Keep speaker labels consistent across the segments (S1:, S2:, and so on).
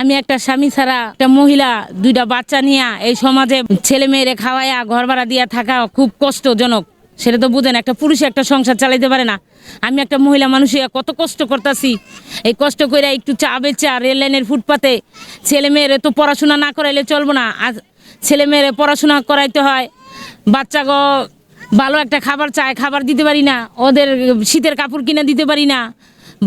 S1: আমি একটা স্বামী ছাড়া একটা মহিলা, দুইটা বাচ্চা নিয়ে এই সমাজে ছেলে মেয়েরে খাওয়াইয়া ঘর ভাড়া দিয়া থাকা খুব কষ্টজনক। সেটা তো বুঝেন, একটা পুরুষ একটা সংসার চালাইতে পারে না। আমি একটা মহিলা মানুষ কত কষ্ট করতেছি। এই কষ্ট করে একটু চা বেচা, রেল লাইনের ফুটপাতে, ছেলে মেয়েরে তো পড়াশোনা না করাইলে চলবো না। আজ ছেলে মেয়েরে পড়াশোনা করাইতে হয়, বাচ্চা গো ভালো একটা খাবার চায়, খাবার দিতে পারি না। ওদের শীতের কাপড় কিনে দিতে পারি না।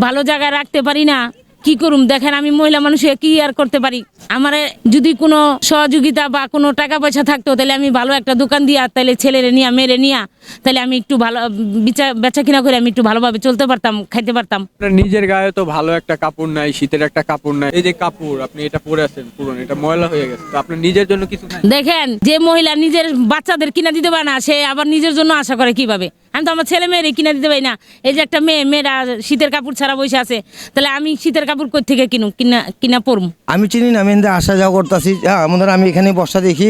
S1: ভালো জায়গায় রাখতে পারি না। কি করুম? দেখেন আমি মহিলা মানুষ কি আর করতে পারি? আমার যদি কোনো সহযোগিতা বা কোনো টাকা পয়সা থাকতো তাহলে আমি ভালো একটা দোকান দিয়া তাহলে ছেলেরে নিয়া মেরে নিয়া তাহলে আমি একটু ভালো বিচা বেচা কিনা করে আমি একটু ভালোভাবে চলতে পারতাম খাইতে পারতাম।
S2: নিজের গায়ে তো ভালো একটা কাপড় নাই শীতের একটা কাপড় নাই। এই যে কাপড় আপনি এটা পরে আছেন পুরনো এটা ময়লা হয়ে গেছে। তো আপনার নিজের জন্য কিছু
S1: দেখেন যে মহিলা নিজের বাচ্চাদের কিনা দিতে পারে না সে আবার নিজের জন্য আশা করে কীভাবে? আমি তো আমার ছেলে মেয়েরে কিনা দিতে পারি না। এই যে একটা মেয়ে মেয়েরা শীতের কাপড় ছাড়া বসে আছে। তাহলে আমি শীতের কাপড় কই থেকে কিনুম কিনা কিনা পরম?
S3: আমি চিনি না আমি এখান আসা যাওয়া করতেছি। হ্যাঁ আমাদের আমি এখানে বসা দেখি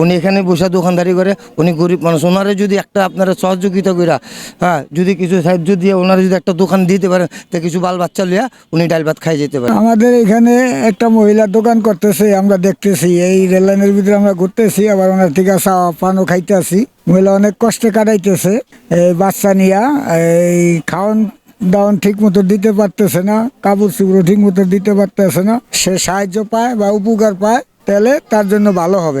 S3: উনি এখানে বসে দোকানদারি করে উনি গরিব মানুষ। ওনারে যদি একটা আপনারা সহযোগিতা কইরা হ্যাঁ যদি কিছু সাহায্য দিয়ে ওনারা যদি একটা দোকান দিতে পারেন তা কিছু বাল বাচ্চা লিয়া উনি ডাল ভাত খাই যেতে পারেন।
S4: আমাদের এখানে একটা মহিলা দোকান করতেছে আমরা দেখতেছি এই রেল লাইনের ভিতরে আমরা ঘুরতেছি আবার ওনার থেকে চাওয়া পানও খাইতেছি। মহিলা অনেক কষ্টে কাটাইতেছে। এই বাচ্চা নিয়া এই খাওয়ান দাওয়ান ঠিক মতো দিতে পারতেছে না, কাপড় চুপড়ো ঠিক মতো দিতে পারতেছে না। সে সাহায্য পায় বা উপকার পায়, তাহলে তার জন্য ভালো হবে।